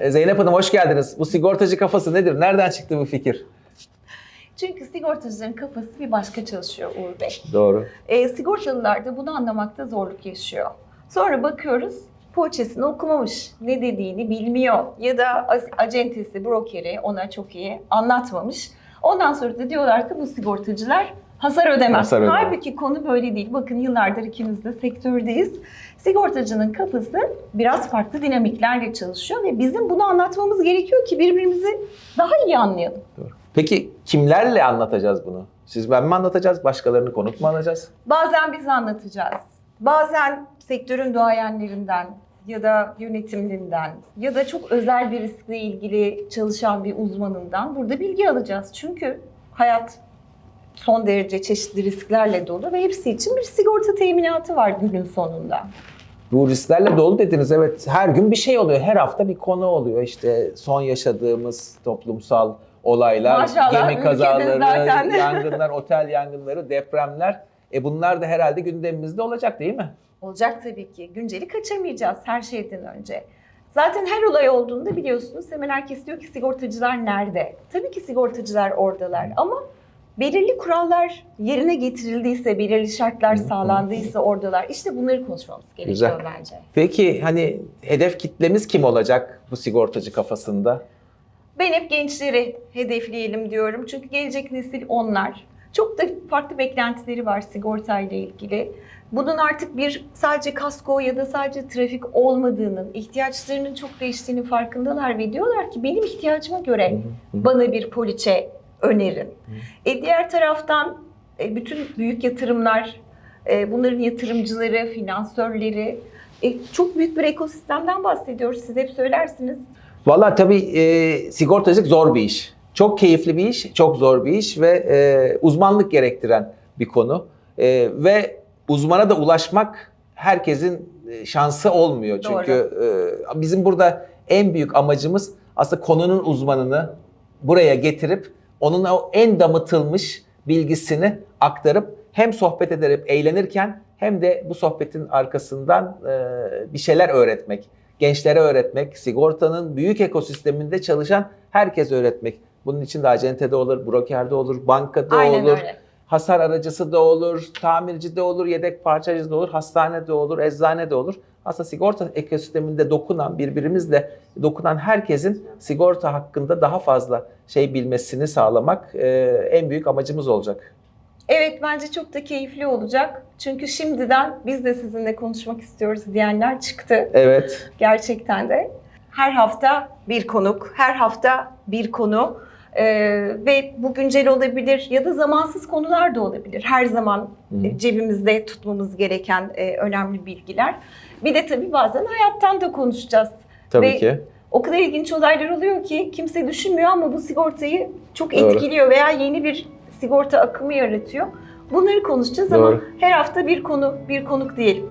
E, Zeynep Hanım hoş geldiniz. Bu sigortacı kafası nedir? Nereden çıktı bu fikir? Çünkü sigortacıların kafası bir başka çalışıyor Uğur Bey. Doğru. E, sigortalılar da bunu anlamakta zorluk yaşıyor. Sonra bakıyoruz poğaçasını okumamış, ne dediğini bilmiyor ya da acentesi, brokeri ona çok iyi anlatmamış. Ondan sonra da diyorlar ki bu sigortacılar hasar ödemez. Hasar ödemez. Halbuki konu böyle değil. Bakın yıllardır ikimiz de sektördeyiz. Sigortacının kafası biraz farklı dinamiklerle çalışıyor ve bizim bunu anlatmamız gerekiyor ki birbirimizi daha iyi anlayalım. Doğru. Peki kimlerle anlatacağız bunu? Siz ben mi anlatacağız? Başkalarını konuk mu alacağız? Bazen biz anlatacağız. Bazen sektörün duayenlerinden ya da yönetimlinden ya da çok özel bir riskle ilgili çalışan bir uzmanından burada bilgi alacağız. Çünkü hayat son derece çeşitli risklerle dolu ve hepsi için bir sigorta teminatı var günün sonunda. Bu risklerle dolu dediniz. Evet her gün bir şey oluyor. Her hafta bir konu oluyor. İşte son yaşadığımız toplumsal olaylar, Maşallah, gemi kazaları, yangınlar, otel yangınları, depremler. E bunlar da herhalde gündemimizde olacak değil mi? Olacak tabii ki. Günceli kaçırmayacağız her şeyden önce. Zaten her olay olduğunda biliyorsunuz hemen herkes diyor ki sigortacılar nerede? Tabii ki sigortacılar oradalar ama belirli kurallar yerine getirildiyse, belirli şartlar sağlandıysa oradalar. İşte bunları konuşmamız gerekiyor Güzel. bence. Peki hani hedef kitlemiz kim olacak bu sigortacı kafasında? Ben hep gençleri hedefleyelim diyorum. Çünkü gelecek nesil onlar. Çok da farklı beklentileri var sigortayla ilgili. Bunun artık bir sadece kasko ya da sadece trafik olmadığının, ihtiyaçlarının çok değiştiğinin farkındalar ve diyorlar ki benim ihtiyacıma göre bana bir poliçe önerin. E diğer taraftan e, bütün büyük yatırımlar, e, bunların yatırımcıları, finansörleri, e, çok büyük bir ekosistemden bahsediyoruz. Siz hep söylersiniz. Valla tabii e, sigortacılık zor bir iş. Çok keyifli bir iş, çok zor bir iş ve e, uzmanlık gerektiren bir konu. E, ve uzmana da ulaşmak herkesin e, şansı olmuyor. Doğru. Çünkü e, bizim burada en büyük amacımız aslında konunun uzmanını buraya getirip onun o en damıtılmış bilgisini aktarıp hem sohbet ederek eğlenirken hem de bu sohbetin arkasından e, bir şeyler öğretmek gençlere öğretmek, sigortanın büyük ekosisteminde çalışan herkese öğretmek. Bunun için de acentede olur, brokerde olur, bankada Aynen olur, öyle. hasar aracısı da olur, tamirci de olur, yedek parçacı da olur, hastane de olur, eczane de olur. Aslında sigorta ekosisteminde dokunan, birbirimizle dokunan herkesin sigorta hakkında daha fazla şey bilmesini sağlamak e, en büyük amacımız olacak. Evet bence çok da keyifli olacak. Çünkü şimdiden biz de sizinle konuşmak istiyoruz diyenler çıktı. Evet. Gerçekten de. Her hafta bir konuk, her hafta bir konu. Ee, ve bu güncel olabilir ya da zamansız konular da olabilir. Her zaman e, cebimizde tutmamız gereken e, önemli bilgiler. Bir de tabii bazen hayattan da konuşacağız. Tabii Ve ki. O kadar ilginç olaylar oluyor ki kimse düşünmüyor ama bu sigortayı çok Doğru. etkiliyor veya yeni bir sigorta akımı yaratıyor. Bunları konuşacağız ama Doğru. her hafta bir konu, bir konuk değil.